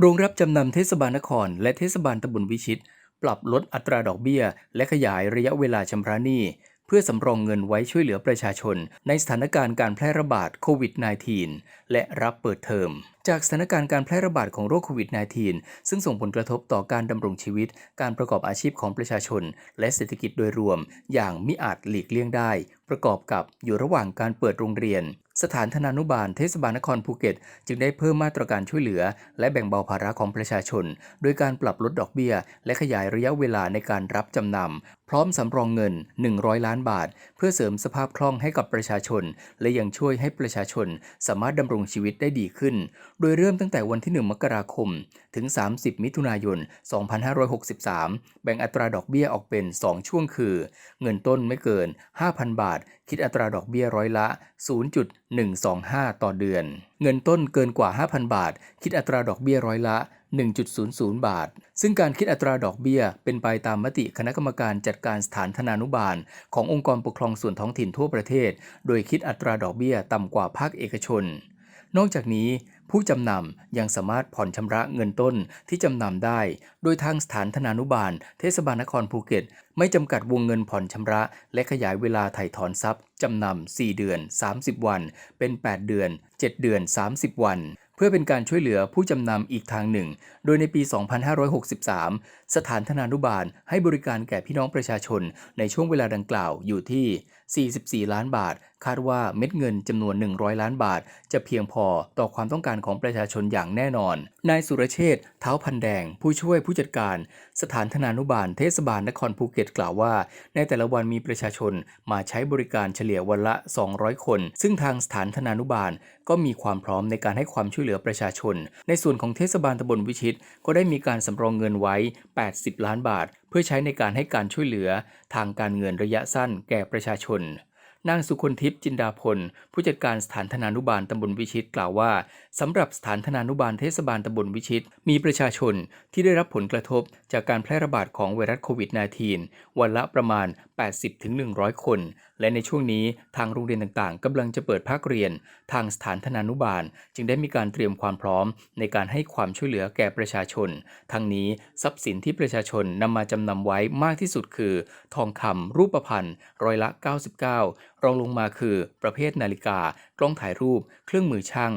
โรงรับจำนำเทศบาลนคร และเทศบาลตำบลวิชิต ปรับลดอัตราดอกเบี้ย และขยายระยะเวลาชำระหนี้ เพื่อสำรองเงินไว้ช่วยเหลือประชาชน ในสถานการณ์การแพร่ระบาดโควิด -19 และรับเปิดเทอม จากสถานการณ์การแพร่ระบาดของโรคโควิด -19 ซึ่งส่งผลกระทบต่อการดำรงชีวิต การประกอบอาชีพของประชาชน และเศรษฐกิจโดยรวม อย่างมิอาจหลีกเลี่ยงได้ ประกอบกับอยู่ระหว่างการเปิดโรงเรียน สถานธนานุบาลเทศบาลนครภูเก็ต จึงได้เพิ่มมาตรการช่วยเหลือ และแบ่งเบาภาระของประชาชน โดยการปรับลดดอกเบี้ย และขยายระยะเวลาในการรับจำนำพร้อมสำรองเงิน 100 ล้านบาท เพื่อเสริมสภาพคล่องให้กับประชาชน และยังช่วยให้ประชาชน สามารถดำรงชีวิตได้ดีขึ้นโดยเริ่มตั้งแต่วันที่ 1 มกราคม ถึง 30 มิถุนายน 2563 แบ่งอัตราดอกเบี้ยออกเป็น 2 ช่วงคือ เงินต้นไม่เกิน 5,000 บาท คิดอัตราดอกเบี้ยร้อยละ 0.125 ต่อเดือน เงินต้นเกินกว่า 5,000 บาท คิดอัตราดอกเบี้ยร้อยละ 1.00 บาท ซึ่งการคิดอัตราดอกเบี้ย เป็นไปตามมติคณะกรรมการจัดการสถานธนานุบาล ขององค์กรปกครองส่วนท้องถิ่นทั่วประเทศ โดยคิดอัตราดอกเบี้ยต่ำกว่าภาคเอกชน นอกจากนี้ ผู้จำนำยังสามารถผ่อนชำระเงินต้นที่จำนำได้ โดยทางสถานธนานุบาล เทศบาลนครภูเก็ต ไม่จำกัดวงเงินผ่อนชำระ และขยายเวลาถ่ายถอนทรัพย์จำนำ 4 เดือน 30 วัน เป็น 8 เดือน 7 เดือน 30 วันเพื่อเป็นการช่วยเหลือผู้จำนำอีกทางหนึ่ง โดยในปี 2563 สถานธนานุบาลให้บริการแก่พี่น้องประชาชนในช่วงเวลาดังกล่าวอยู่ที่ 44 ล้านบาทคาดว่าเม็ดเงินจำนวน 100 ล้านบาท จะเพียงพอต่อความต้องการของประชาชนอย่างแน่นอน นายสุรเชษฐ์เท้าพันแดง ผู้ช่วยผู้จัดการ สถานธนานุบาลเทศบาลนครภูเก็ตกล่าวว่า ในแต่ละวันมีประชาชนมาใช้บริการเฉลี่ยวันละ 200 คน ซึ่งทางสถานธนานุบาล ก็มีความพร้อมในการให้ความช่วยเหลือประชาชน ในส่วนของเทศบาลตำบลวิชิต ก็ได้มีการสำรองเงินไว้ 80 ล้านบาท เพื่อใช้ในการให้การช่วยเหลือ ทางการเงินระยะสั้นแก่ประชาชน นางสุคนทิพย์จินดาพล ผู้จัดการสถานธนานุบาลตำบลวิชิตกล่าวว่าสำหรับสถานธนานุบาลเทศบาลตำบลวิชิต มีประชาชนที่ได้รับผลกระทบจากการแพร่ระบาดของไวรัสโควิด -19 วันละประมาณ 80-100 คน และในช่วงนี้ทางโรงเรียนต่างๆกำลังจะเปิดภาคเรียน ทางสถานธนานุบาล จึงได้มีการเตรียมความพร้อม ในการให้ความช่วยเหลือแก่ประชาชน ทั้งนี้ทรัพย์สินที่ประชาชนนำมาจำนำไว้มากที่สุดคือ ทองคำรูปพรรณร้อยละ 99 รองลงมาคือ ประเภทนาฬิกา กล้องถ่ายรูป เครื่องมือช่าง